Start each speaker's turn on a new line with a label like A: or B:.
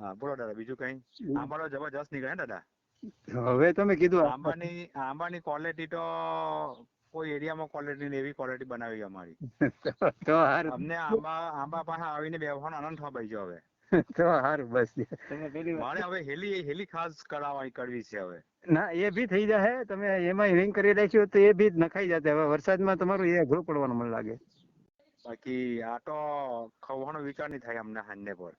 A: હા બોલો દાદા બીજું કઈ? આંબા તો જબરજસ્ત નીકળે દાદા?
B: હવે તમે કીધું
A: આંબાની આંબાની ક્વોલિટી તો કોઈ એરિયામાં ક્વોલિટી એવી ક્વોલિટી બનાવી અમારી.
B: તો હારું.
A: અમને આંબા આંબા પાસે આવીને બેસવાનો આનંદ થવા ભાઈ હવે.
B: તો હારું બસ.
A: મારે હવે હેલી હેલી ખાસ કરાવવાની કરવી છે હવે.
B: ના એ બી થઈ જાય તમે એમાં રિંગ કરી રાખ્યું તો એ બી નખાઈ જશે હવે વરસાદમાં તમારું એ અઘરું પડવાનું મને લાગે.
A: બાકી આ તો ખવાનો વિચાર નહીં થાય અમને હાંજે પર.